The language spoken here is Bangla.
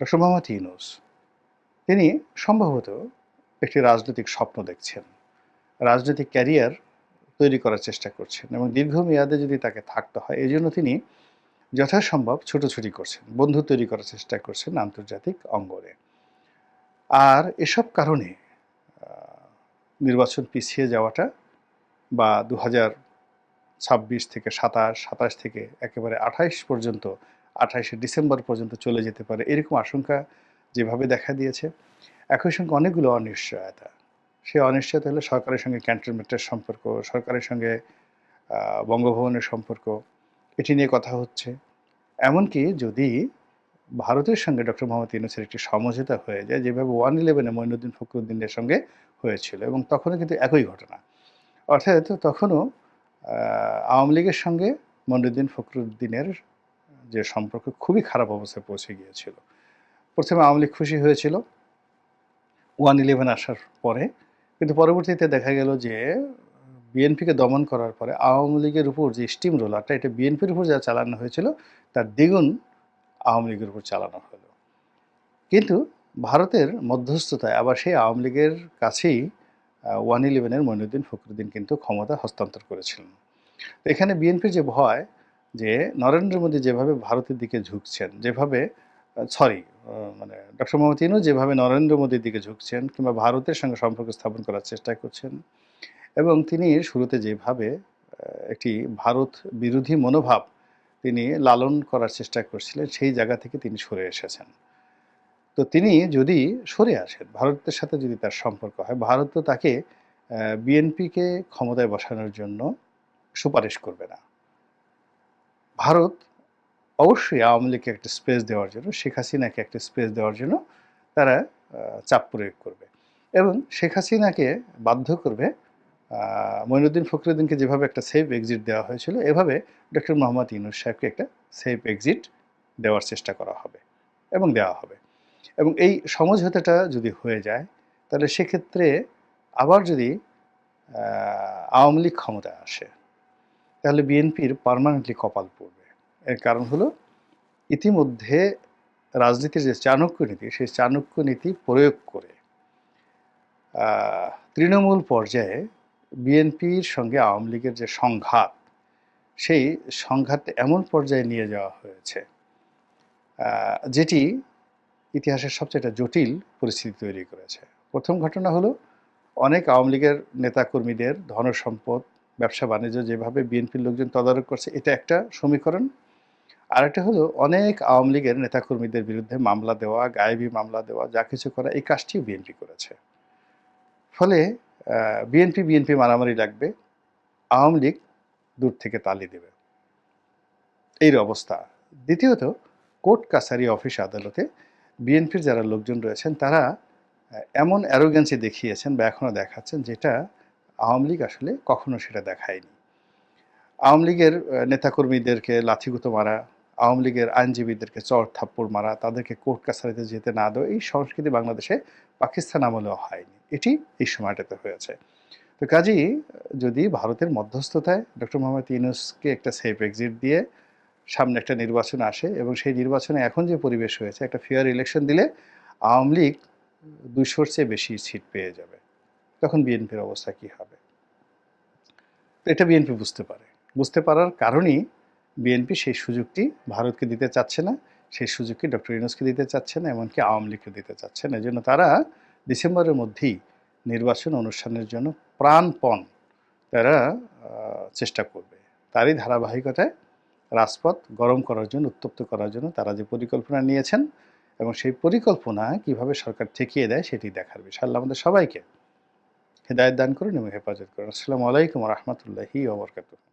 ডক্টর মোহাম্মদ ইউনুস তিনি সম্ভবত একটি রাজনৈতিক স্বপ্ন দেখছেন, রাজনৈতিক ক্যারিয়ার তৈরি করার চেষ্টা করছেন এবং দীর্ঘমেয়াদে যদি তাকে থাকতে হয়, এই জন্য তিনি যথাসম্ভব ছুটোছুটি করছেন, বন্ধু তৈরি করার চেষ্টা করছেন আন্তর্জাতিক অঙ্গনে। আর এসব কারণে নির্বাচন পিছিয়ে যাওয়াটা বা দু ছাব্বিশ থেকে সাতাশ সাতাশ থেকে একেবারে আঠাইশ পর্যন্ত আঠাইশে ডিসেম্বর পর্যন্ত চলে যেতে পারে। এরকম আশঙ্কা যেভাবে দেখা দিয়েছে, একই সঙ্গে অনেকগুলো অনিশ্চয়তা। সেই অনিশ্চয়তা হলো সরকারের সঙ্গে ক্যান্টনমেন্টের সম্পর্ক, সরকারের সঙ্গে বঙ্গভবনের সম্পর্ক। এটি নিয়ে কথা হচ্ছে। এমনকি যদি ভারতের সঙ্গে ডক্টর মোহাম্মদ ইউনুসের একটি সমঝোতা হয়ে যায়, যেভাবে ওয়ান ইলেভেনে মঈনুদ্দিন ফখরুদ্দিনের সঙ্গে হয়েছিল এবং তখনও কিন্তু একই ঘটনা। অর্থাৎ তখনও আওয়ামী লীগের সঙ্গে মঈনুদ্দিন ফখরুদ্দিনের যে সম্পর্ক খুবই খারাপ অবস্থায় পৌঁছে গিয়েছিল। প্রথমে আওয়ামী লীগ খুশি হয়েছিল। ওয়ান ইলেভেন আসার পরে, কিন্তু পরবর্তীতে দেখা গেল যে, বিএনপিকে দমন করার পরে আওয়ামী লীগের উপর যে স্টিম রোলারটা এটা বিএনপির উপর যা চালানো হয়েছিল, তার দ্বিগুণ আওয়ামী লীগের উপর চালানো হলো। কিন্তু ভারতের মধ্যস্থতায় আবার সেই আওয়ামী লীগের কাছেই ওয়ান ইলেভেনের মঈনুদ্দিন ফখরুদ্দিন কিন্তু ক্ষমতা হস্তান্তর করেছিলেন। এখানে বিএনপির যে ভয় যে নরেন্দ্র মোদী যেভাবে ভারতের দিকে ঝুঁকছেন, যেভাবে সরি মানে ডক্টর মোহাম্মদ ইনু যেভাবে নরেন্দ্র মোদীর দিকে ঝুঁকছেন কিংবা ভারতের সঙ্গে সম্পর্ক স্থাপন করার চেষ্টা করছেন এবং তিনি শুরুতে যেভাবে একটি ভারত বিরোধী মনোভাব তিনি লালন করার চেষ্টা করছিলেন, সেই জায়গা থেকে তিনি সরে এসেছেন। তো তিনি যদি সরে আসেন, ভারতের সাথে যদি তার সম্পর্ক হয় ভারত তো তাকে বিএনপিকে ক্ষমতায় বসানোর জন্য সুপারিশ করবে না। ভারত অবশ্যই আওয়ামী লীগকে একটা স্পেস দেওয়ার জন্য শেখ হাসিনাকে একটা স্পেস দেওয়ার জন্য তারা চাপ প্রয়োগ করবে। এবং শেখ হাসিনাকে বাধ্য করবে আহ, মঈনুদ্দিন ফখরুদ্দিনকে যেভাবে একটা সেফ এক্সিট দেওয়া হয়েছিল এভাবে ডক্টর মোহাম্মদ ইউনুস সাহেবকে একটা সেফ এক্সিট দেওয়ার চেষ্টা করা হবে এবং দেওয়া হবে। এবং এই সমঝোতাটা যদি হয়ে যায় তাহলে সেক্ষেত্রে আবার যদি আওয়ামী লীগ ক্ষমতায় আসে তাহলে বিএনপির পার্মানেন্টলি কপাল পড়বে। এর কারণ হলো ইতিমধ্যে রাজনীতির যে চাণক্য নীতি, সেই চাণক্য নীতি প্রয়োগ করে তৃণমূল পর্যায়ে বিএনপির সঙ্গে আওয়ামী লীগের যে সংঘাত, সেই সংঘাত এমন পর্যায়ে নিয়ে যাওয়া হয়েছে যেটি ইতিহাসের সবচেয়ে একটা জটিল পরিস্থিতি তৈরি করেছে। প্রথম ঘটনা হলো, অনেক আওয়ামী লীগের নেতাকর্মীদের ধনসম্পদ ব্যবসা বাণিজ্য যেভাবে বিএনপির লোকজন তদারক করছে, এটা একটা সমীকরণ। আরেকটা হলো, অনেক আওয়ামী লীগের নেতাকর্মীদের বিরুদ্ধে মামলা দেওয়া, গায়েবী মামলা দেওয়া, যা কিছু করা, এই কাজটিও বিএনপি করেছে। ফলে বিএনপি বিএনপি মারামারি লাগবে, আওয়ামী লীগ দূর থেকে তালি দেবে। এই অবস্থা। দ্বিতীয়ত, কোর্ট কাছারি অফিস আদালতে বিএনপির যারা লোকজন রয়েছেন, তারা এমন অ্যারোগেন্সি দেখিয়েছেন বা এখনও দেখাচ্ছেন যেটা আওয়ামী লীগ আসলে কখনো সেটা দেখায়নি। আওয়ামী লীগের নেতাকর্মীদেরকে লাথিগুতো মারা আওয়ামী লীগের আইনজীবীদেরকে চর থাপ্পড় মারা, তাদেরকে কোর্ট কাছারিতে যেতে না দেওয়া, এই সংস্কৃতি বাংলাদেশে পাকিস্তান আমলেও হয়নি। এটি এই সময়টাতে হয়েছে। তো কাজেই যদি ভারতের মধ্যস্থতায় ডক্টর মোহাম্মদ ইউনুসকে একটা সেফ এক্সিট দিয়ে সামনে একটা নির্বাচন আসে এবং সেই নির্বাচনে এখন যে পরিবেশ হয়েছে, একটা ফেয়ার ইলেকশন দিলে আওয়ামী লীগ দুশোর চেয়ে বেশি সিট পেয়ে যাবে। তখন বিএনপির অবস্থা কি হবে? এটা বিএনপি বুঝতে পারে। বুঝতে পারার কারণেই বিএনপি সেই সুযোগটি ভারতকে দিতে চাচ্ছে না, সেই সুযোগটি ডক্টর ইউনুসকে দিতে চাচ্ছে না, এমনকি আওয়ামী লীগকে দিতে চাচ্ছে না। এজন্য তারা ডিসেম্বরের মধ্যেই নির্বাচন অনুষ্ঠানের জন্য প্রাণপণ তারা চেষ্টা করবে। তারই ধারাবাহিকতায় রাজপথ গরম করার জন্য, উত্তপ্ত করার জন্য তারা যে পরিকল্পনা নিয়েছেন এবং সেই পরিকল্পনা কীভাবে সরকার ঠেকিয়ে দেয় সেটি দেখার বিষয়। আল্লাহ আমাদের সবাইকে হেদায়ত দান করুন এবং হেফাজত করুন। আসসালামু আলাইকুম রহমতুল্লাহি ওবরকাতুহ